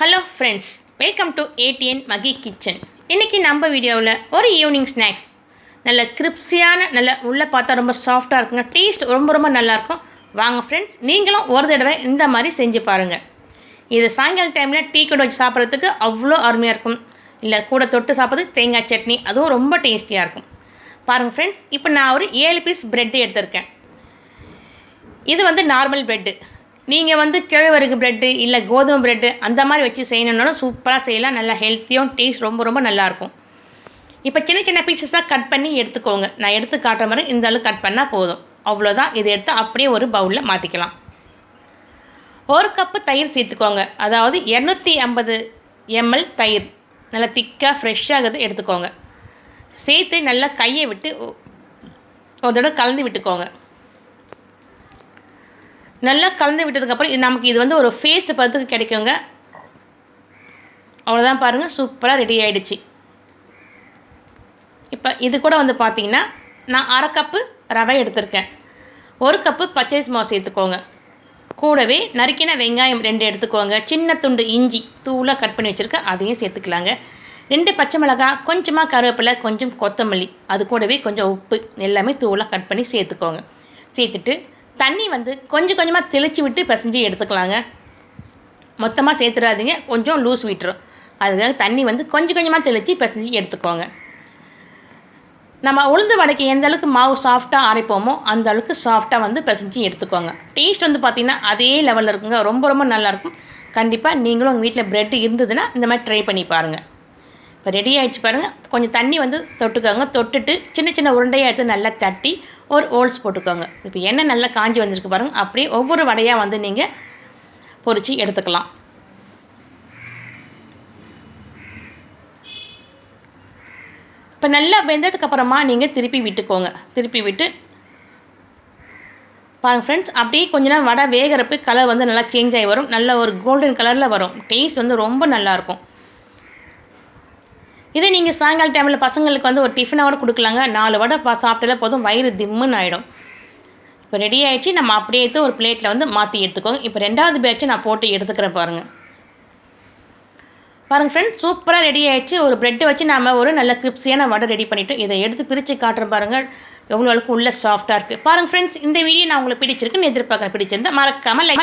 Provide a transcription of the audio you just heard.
Hello friends welcome to ATN Mahi kitchen இன்றைக்கி நம்ம வீடியோவில் ஒரு ஈவினிங் ஸ்நாக்ஸ் நல்ல கிரிப்ஸியான நல்ல உள்ளே பார்த்தா ரொம்ப சாஃப்டாக இருக்குங்க. டேஸ்ட் ரொம்ப ரொம்ப நல்லாயிருக்கும் வாங்க ஃப்ரெண்ட்ஸ் நீங்களும் ஒரு தடவை இந்த மாதிரி செஞ்சு பாருங்கள் இது சாயங்கால டைமில் டீ கூட வச்சு சாப்பிட்றதுக்கு அவ்வளோ அருமையாக இருக்கும். இல்லை கூட தொட்டு சாப்பிட்றது தேங்காய் சட்னி அதுவும் ரொம்ப டேஸ்டியாக இருக்கும். பாருங்கள் ஃப்ரெண்ட்ஸ் இப்போ நான் ஒரு ஏழு பீஸ் ப்ரெட்டு எடுத்திருக்கேன். இது வந்து நார்மல் ப்ரெட்டு நீங்கள் வந்து கிழவருக்கு ப்ரெட்டு இல்லை கோதுமை ப்ரெட்டு அந்த மாதிரி வச்சு செய்யணுன்னாலும் சூப்பராக செய்யலாம். நல்லா ஹெல்த்தியும் டேஸ்ட் ரொம்ப ரொம்ப நல்லாயிருக்கும் இப்போ சின்ன சின்ன பீசஸாக கட் பண்ணி எடுத்துக்கோங்க. நான் எடுத்து காட்டுற மாதிரி இந்த அளவு கட் பண்ணால் போதும். அவ்வளோதான் இதை எடுத்து அப்படியே ஒரு பவுலில் மாற்றிக்கலாம் ஒரு கப்பு தயிர் சேர்த்துக்கோங்க. அதாவது இரநூத்தி ஐம்பது எம்எல் தயிர். நல்லா திக்காக ஃப்ரெஷ்ஷாகிறது எடுத்துக்கோங்க. சேர்த்து நல்லா கையை விட்டு ஒரு தடவை கலந்து விட்டுக்கோங்க. நல்லா கலந்து விட்டதுக்கப்புறம் நமக்கு இது வந்து ஒரு ஃபேஸ்ட் பதத்துக்கு கிடைக்குங்க. அவ்வளோதான் பாருங்கள் சூப்பராக ரெடி ஆகிடுச்சு இப்போ இது கூட வந்து பார்த்தீங்கன்னா நான் அரை கப்பு ரவை எடுத்திருக்கேன். ஒரு கப்பு பச்சரிசி மாவு சேர்த்துக்கோங்க. கூடவே நறுக்கின வெங்காயம் ரெண்டு எடுத்துக்கோங்க. சின்ன துண்டு இஞ்சி தூளாக கட் பண்ணி வச்சுருக்கேன் அதையும் சேர்த்துக்கலாங்க. ரெண்டு பச்சை மிளகாய் கொஞ்சமாக கருவேப்பிலை கொஞ்சம் கொத்தமல்லி அது கூடவே கொஞ்சம் உப்பு எல்லாமே தூளாக கட் பண்ணி சேர்த்துக்கோங்க. சேர்த்துட்டு தண்ணி வந்து கொஞ்சம் கொஞ்சமாக தெளித்து விட்டு பிசைஞ்சு எடுத்துக்கலாங்க. மொத்தமாக சேர்த்துடாதீங்க. கொஞ்சம் லூஸ் விட்டுரும் அதுக்காக தண்ணி வந்து கொஞ்சம் கொஞ்சமாக தெளித்து பிசைஞ்சு எடுத்துக்கோங்க. நம்ம உளுந்து வடைக்கு எந்த அளவுக்கு மாவு சாஃப்டாக அரைப்போமோ அந்த அளவுக்கு சாஃப்டாக வந்து பிசைஞ்சு எடுத்துக்கோங்க. டேஸ்ட் வந்து பார்த்திங்கன்னா அதே லெவலில் இருக்குங்க. ரொம்ப ரொம்ப நல்லாயிருக்கும் கண்டிப்பாக நீங்களும் உங்கள் வீட்டில் ப்ரெட் இருந்ததுன்னா இந்த மாதிரி ட்ரை பண்ணி பாருங்கள் இப்போ ரெடி ஆகிடுச்சு பாருங்கள் கொஞ்சம் தண்ணி வந்து தொட்டுக்கோங்க. தொட்டுட்டு சின்ன சின்ன உருண்டையாக எடுத்து நல்லா தட்டி ஒரு ஹோல்ஸ் போட்டுக்கோங்க. இப்போ எண்ணெய் நல்லா காஞ்சி வந்திருக்கு பாருங்கள் அப்படியே ஒவ்வொரு வடையாக வந்து நீங்கள் பொறிச்சு எடுத்துக்கலாம். இப்போ நல்லா வெந்ததுக்கு அப்புறமா நீங்கள் திருப்பி விட்டுக்கோங்க. திருப்பி விட்டு பாருங்க ஃப்ரெண்ட்ஸ் அப்படியே கொஞ்ச நேரம் வடை வேகிறப்ப கலர் வந்து நல்லா சேஞ்ச் ஆகி வரும். நல்ல ஒரு கோல்டன் கலரில் வரும். டேஸ்ட் வந்து ரொம்ப நல்லாயிருக்கும் இதே நீங்கள் சாயங்கால டைமில் பசங்களுக்கு வந்து ஒரு டிஃபனாக கொடுக்கலாங்க. நாலு வடை பா சாப்பிட்டாலே போதும். வயிறு திம்முன்னு ஆகிடும் இப்போ ரெடி ஆகிடுச்சு நம்ம அப்படியே எடுத்து ஒரு பிளேட்டில் வந்து மாற்றி எடுத்துக்கோங்க. இப்போ ரெண்டாவது பேட்சை நான் போட்டு எடுத்துக்கிறேன் பாருங்கள் பாருங்கள் ஃப்ரெண்ட்ஸ் சூப்பராக ரெடி ஆகிடுச்சு ஒரு ப்ரெட்டை வச்சு நம்ம ஒரு நல்ல கிரிப்ஸியான வடை ரெடி பண்ணிவிட்டோம் இதை எடுத்து பிரித்து காட்டுறேன் பாருங்கள் எவ்வளோ அளவுக்கு உள்ள சாஃப்டாக இருக்குது பாருங்கள் ஃப்ரெண்ட்ஸ் இந்த வீடியோ நான் உங்களுக்கு பிடிச்சிருக்குன்னு எதிர்பார்க்குறேன். பிடிச்சிருந்தா மறக்காமல் லைக்